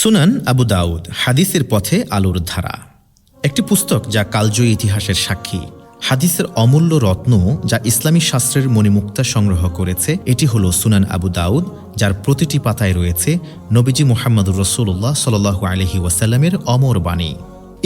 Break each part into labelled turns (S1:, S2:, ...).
S1: সুনান আবু দাউদ, হাদিসের পথে আলোর ধারা। একটি পুস্তক যা কালজয়ী ইতিহাসের সাক্ষী। হাদিসের অমূল্য রত্ন যা ইসলামী শাস্ত্রের মণিমুক্তা সংগ্রহ করেছে, এটি হল সুনান আবু দাউদ, যার প্রতিটি পাতায় রয়েছে নবীজি মোহাম্মদুর রসুল্লাহ সাল্লু আলহি ওয়াসাল্লামের অমর বাণী।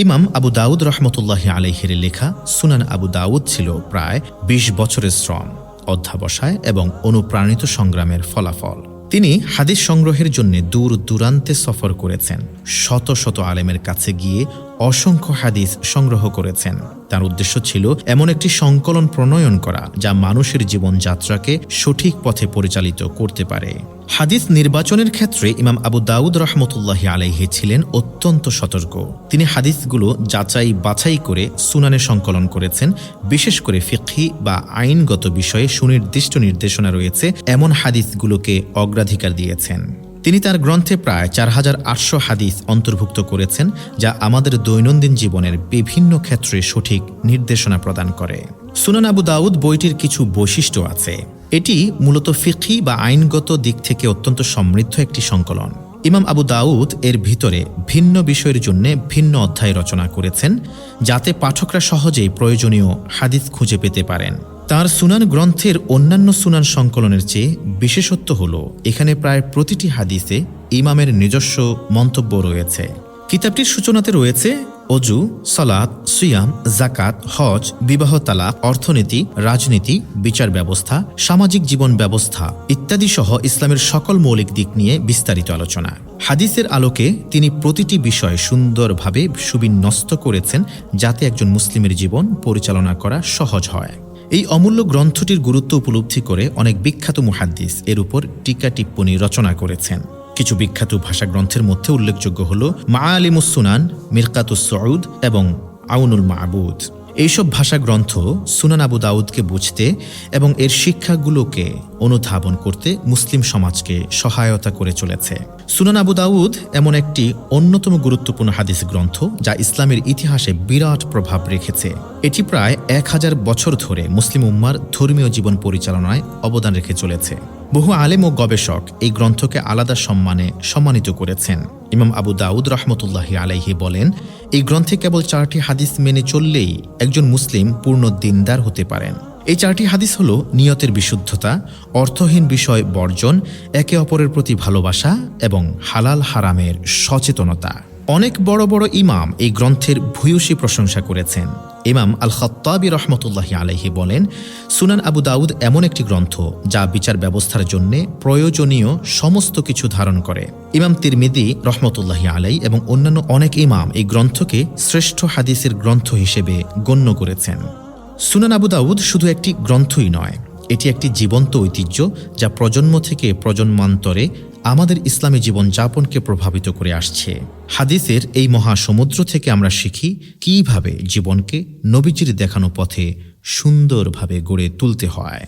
S1: ইমাম আবু দাউদ রহমতুল্লাহ আলহের লেখা সুনান আবু দাউদ ছিল প্রায় ২০ বছরের শ্রম, অধ্যাবসায় এবং অনুপ্রাণিত সংগ্রামের ফলাফল। তিনি হাদিস সংগ্রহের জন্য দূর দূরান্তে সফর করেছেন। শত শত আলেমের কাছে গিয়ে অসংখ্য হাদিস সংগ্রহ করেছেন। তার উদ্দেশ্য ছিল এমন একটি সংকলন প্রণয়ন করা, যা মানুষের জীবনযাত্রাকে সঠিক পথে পরিচালিত করতে পারে। হাদিস নির্বাচনের ক্ষেত্রে ইমাম আবু দাউদ রহমতুল্লাহ আলাইহি ছিলেন অত্যন্ত সতর্ক। তিনি হাদিসগুলো যাচাই বাছাই করে সুনানে সংকলন করেছেন। বিশেষ করে ফিকহি বা আইনগত বিষয়ে সুনির্দিষ্ট নির্দেশনা রয়েছে। এমন হাদিসগুলোকে অগ্রাধিকার দিয়েছেন। তিনি তার গ্রন্থে প্রায় চার হাজার আটশো হাদিস অন্তর্ভুক্ত করেছেন, যা আমাদের দৈনন্দিন জীবনের বিভিন্ন ক্ষেত্রে সঠিক নির্দেশনা প্রদান করে। সুনান আবু দাউদ বইটির কিছু বৈশিষ্ট্য আছে। এটি মূলত ফিকি বা আইনগত দিক থেকে অত্যন্ত সমৃদ্ধ একটি সংকলন। ইমাম আবু দাউদ এর ভিতরে ভিন্ন বিষয়ের জন্য ভিন্ন অধ্যায় রচনা করেছেন, যাতে পাঠকরা সহজেই প্রয়োজনীয় হাদিস খুঁজে পেতে পারেন। তার সুনান গ্রন্থের অন্যান্য সুনান সংকলনের চেয়ে বিশেষত্ব হল, এখানে প্রায় প্রতিটি হাদিসে ইমামের নিজস্ব মন্তব্য রয়েছে। কিতাবটির সূচনাতে রয়েছে, অজু সলাৎ সুয়াম জাকাত হজ, বিবাহ তালাক, অর্থনীতি, রাজনীতি, বিচার ব্যবস্থা, সামাজিক জীবন ব্যবস্থা ইত্যাদি সহ ইসলামের সকল মৌলিক দিক নিয়ে বিস্তারিত আলোচনা। হাদিসের আলোকে তিনি প্রতিটি বিষয় সুন্দরভাবে সুবিন্যস্ত করেছেন যাতে একজন মুসলিমের জীবন পরিচালনা করা সহজ হয়। এই অমূল্য গ্রন্থটির গুরুত্ব উপলব্ধি করে অনেক বিখ্যাত মুহাদ্দিস এর উপর টিকা টিপ্পণী রচনা করেছেন। কিছু বিখ্যাত ভাষা গ্রন্থের মধ্যে উল্লেখযোগ্য হল মা আলিমুসুনান মিরকাতুস সৌদ এবং আউনুল মাহবুদ এইসব ভাষা গ্রন্থ সুনান আবু দাউদকে বুঝতে এবং এর শিক্ষাগুলোকে অনুধাবন করতে মুসলিম সমাজকে সহায়তা করে চলেছে। সুনান আবু দাউদ এমন একটি অন্যতম গুরুত্বপূর্ণ হাদিস গ্রন্থ যা ইসলামের ইতিহাসে বিরাট প্রভাব রেখেছে। এটি প্রায় এক হাজার বছর ধরে মুসলিম উম্মার ধর্মীয় জীবন পরিচালনায় অবদান রেখে চলেছে। বহু আলেম ও গবেষক এই গ্রন্থকে আলাদা সম্মানে সম্মানিত করেছেন। ইমাম আবু দাউদ রহমতুল্লাহ আলাইহি বলেন এই গ্রন্থে কেবল চারটি হাদিস মেনে চললেই একজন মুসলিম পূর্ণ দিনদার হতে পারেন। এই চারটি হাদিস হল নিয়তের বিশুদ্ধতা, অর্থহীন বিষয় বর্জন, একে অপরের প্রতি ভালোবাসা এবং হালাল হারামের সচেতনতা। অনেক বড় বড় ইমাম এই গ্রন্থের ভূয়সী প্রশংসা করেছেন। ইমাম আল খত্তাবি রহমতুল্লাহ আলহি বলেন, সুনান আবু দাউদ এমন একটি গ্রন্থ যা বিচার ব্যবস্থার জন্য প্রয়োজনীয় সমস্ত কিছু ধারণ করে। ইমাম তিরমিদি রহমতুল্লাহ আলাই এবং অন্যান্য অনেক ইমাম এই গ্রন্থকে শ্রেষ্ঠ হাদিসের গ্রন্থ হিসেবে গণ্য করেছেন। সুনান আবু দাউদ শুধু একটি গ্রন্থই নয় এটি একটি জীবন্ত ঐতিহ্য যা প্রজন্ম থেকে প্রজন্মান্তরে আমাদের ইসলামী জীবনযাপনকে প্রভাবিত করে আসছে। হাদিসের এই মহাসমুদ্র থেকে আমরা শিখি কীভাবে জীবনকে নবীজির দেখানো পথে সুন্দরভাবে গড়ে তুলতে হয়।